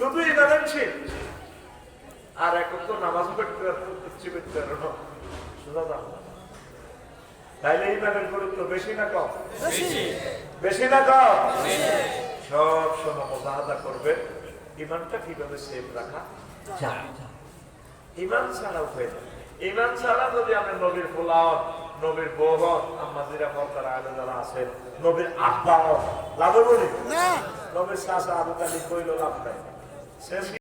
শুধু ইমান আনছে আর এখন তো নামাজ পড়তে পারতো কিচ্ছু করতে পারো শোনা দাও তাইলে ইমানের গুরুত্ব বেশি না কম। বেশি। না কম। সব সময় মোজাহাদা করবে। ইমানটা কীভাবে সেভ রাখা? যায় ইমান ছাড়া উঠে ইমান ছাড়া যদি আমি নবীর ফুলাও নবীর বৌহন আম্মাজিরা পর্দার আগে যারা আছেন নবীর আব্বাও লাভ বলি নবীর শাসা আবু তালিব কইল লাভ নাই। says